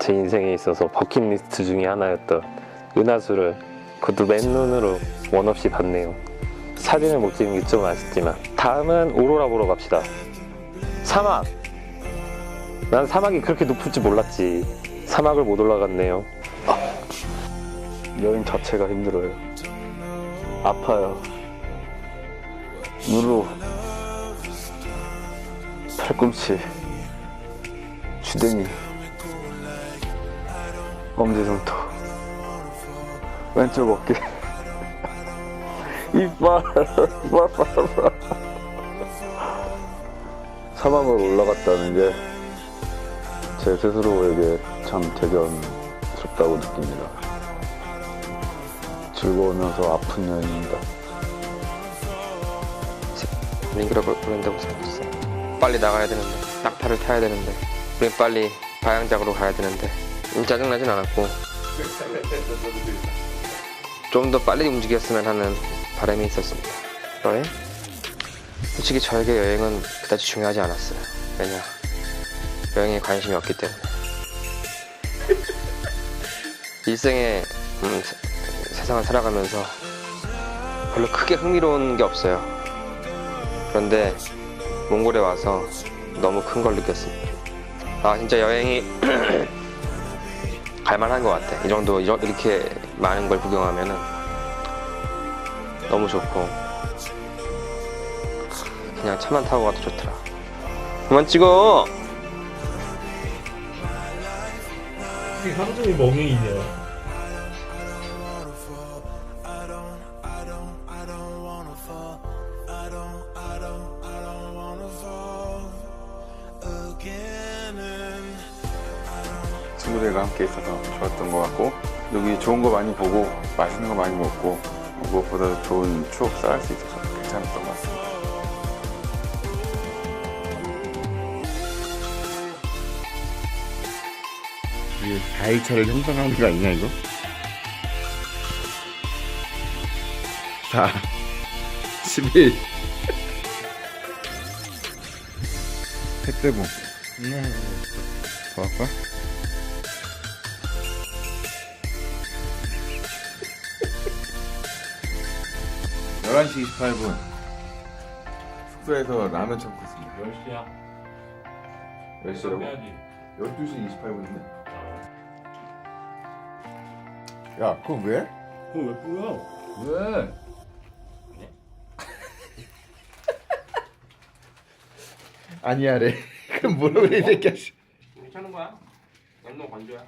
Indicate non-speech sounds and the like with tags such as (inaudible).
제 인생에 있어서 버킷리스트 중에 하나였던 은하수를 그것도 맨눈으로 원 없이 봤네요. 사진을 못 찍는 게좀 아쉽지만 다음은 오로라 보러 갑시다. 사막. 난 사막이 그렇게 높을 줄 몰랐지. 사막을 못 올라갔네요. 아, 여행 자체가 힘들어요. 아파요. 무릎, 팔꿈치, 주댕이, 엄지손톱, 왼쪽 어깨, (laughs) 이빨. 사막을 올라갔다는 게 제 스스로에게 참 대견스럽다고 느낍니다. 즐거우면서 아픈 여행입니다. 민기라고 부른다고 생각했어요. 빨리 나가야 되는데, 낙타를 타야 되는데, 우린 빨리 바양작으로 가야 되는데, 음, 짜증나진 않았고, 좀 더 빨리 움직였으면 하는 바람이 있었습니다. 여행? 솔직히 저에게 여행은 그다지 중요하지 않았어요. 왜냐? 여행에 관심이 없기 때문에. (laughs) 일생에 음, 세- 세상을 살아가면서 별로 크게 흥미로운 게 없어요. 그런데 몽골에 와서 너무 큰 걸 느꼈습니다. 아 진짜 여행이 (clears throat) 갈만한 것 같아. 이 정도 이렇게 많은 걸 구경하면은 너무 좋고 그냥 차만 타고 가도 좋더라. 그만 찍어. 상중이 멍행이네 친구들과 함께 있어서 좋았던 것 같고 여기 좋은 거 많이 보고 맛있는 거 많이 먹고 무엇보다 좋은 추억 쌓을 수 있어서 괜찮았던 것 같습니다. 이게 다이차를 형성하는 거 아니냐 이거? 4 11 햇대봉 더 할까? (11시 28분) 숙소에서 라면 참고 있습니다 10시야. 몇 시라고? 해야지. 12시 28분인데? 야, 그건 왜? 그거 왜 뿌려? 왜? (laughs) 아니야래. (laughs) 그럼 뭐라 그래, 이 새끼야. 씨. 괜찮은 거야? 넌너 건조야.